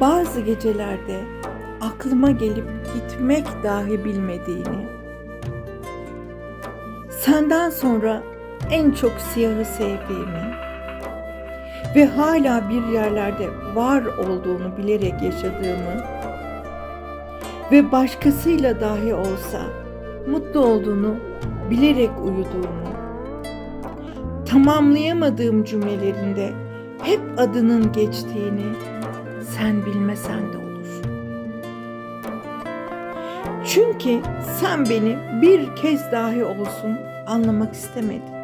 Bazı gecelerde aklıma gelip gitmek dahi bilmediğini, senden sonra en çok siyahı sevdiğimi ve hala bir yerlerde var olduğunu bilerek yaşadığımı ve başkasıyla dahi olsa mutlu olduğunu bilerek uyuduğumu, tamamlayamadığım cümlelerinde hep adının geçtiğini sen bilmesen de olur. Çünkü sen beni bir kez dahi olsun anlamak istemedin.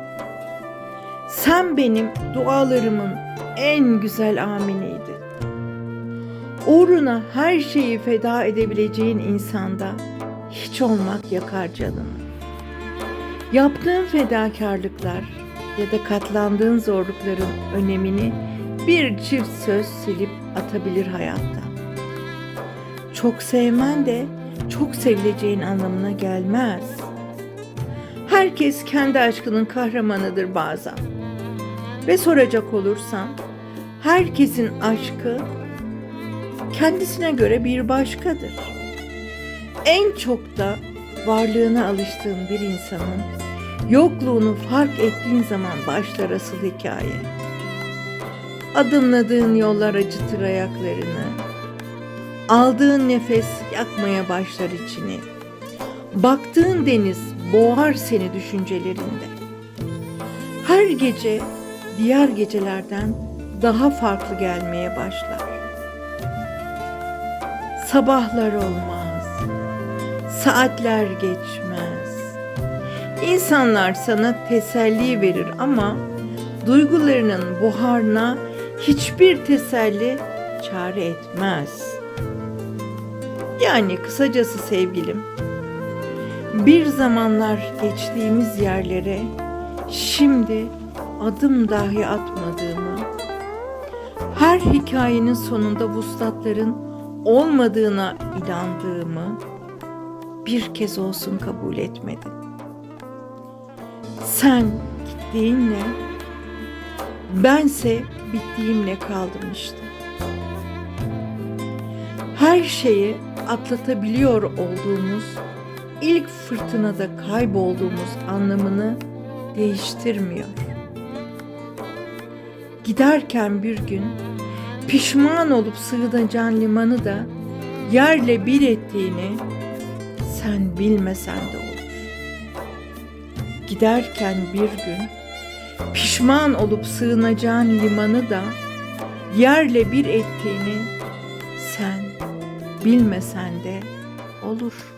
Sen benim dualarımın en güzel aminiydi. Uğruna her şeyi feda edebileceğin insanda hiç olmak yakar canını. Yaptığın fedakarlıklar ya da katlandığın zorlukların önemini bir çift söz silip atabilir hayatta. Çok sevmen de çok sevileceğin anlamına gelmez. Herkes kendi aşkının kahramanıdır bazen. Ve soracak olursan, herkesin aşkı kendisine göre bir başkadır. En çok da varlığına alıştığın bir insanın yokluğunu fark ettiğin zaman başlar asıl hikaye. Adımladığın yollar acıtır ayaklarını. Aldığın nefes yakmaya başlar içini. Baktığın deniz boğar seni düşüncelerinde. Her gece diğer gecelerden daha farklı gelmeye başlar. Sabahlar olmaz. Saatler geçmez. İnsanlar sana teselli verir ama duygularının buharına hiçbir teselli çare etmez. Yani kısacası sevgilim, bir zamanlar geçtiğimiz yerlere şimdi adım dahi atmadığımı, her hikayenin sonunda vuslatların olmadığına inandığımı bir kez olsun kabul etmedin. Sen gittiğinle bense bittiğimle kaldım işte. Her şeyi atlatabiliyor olduğumuz ilk fırtınada kaybolduğumuz anlamını değiştirmiyor. Giderken bir gün pişman olup sığınacağın limanı da yerle bir ettiğini sen bilmesen de olur. Giderken bir gün pişman olup sığınacağın limanı da yerle bir ettiğini sen bilmesen de olur.''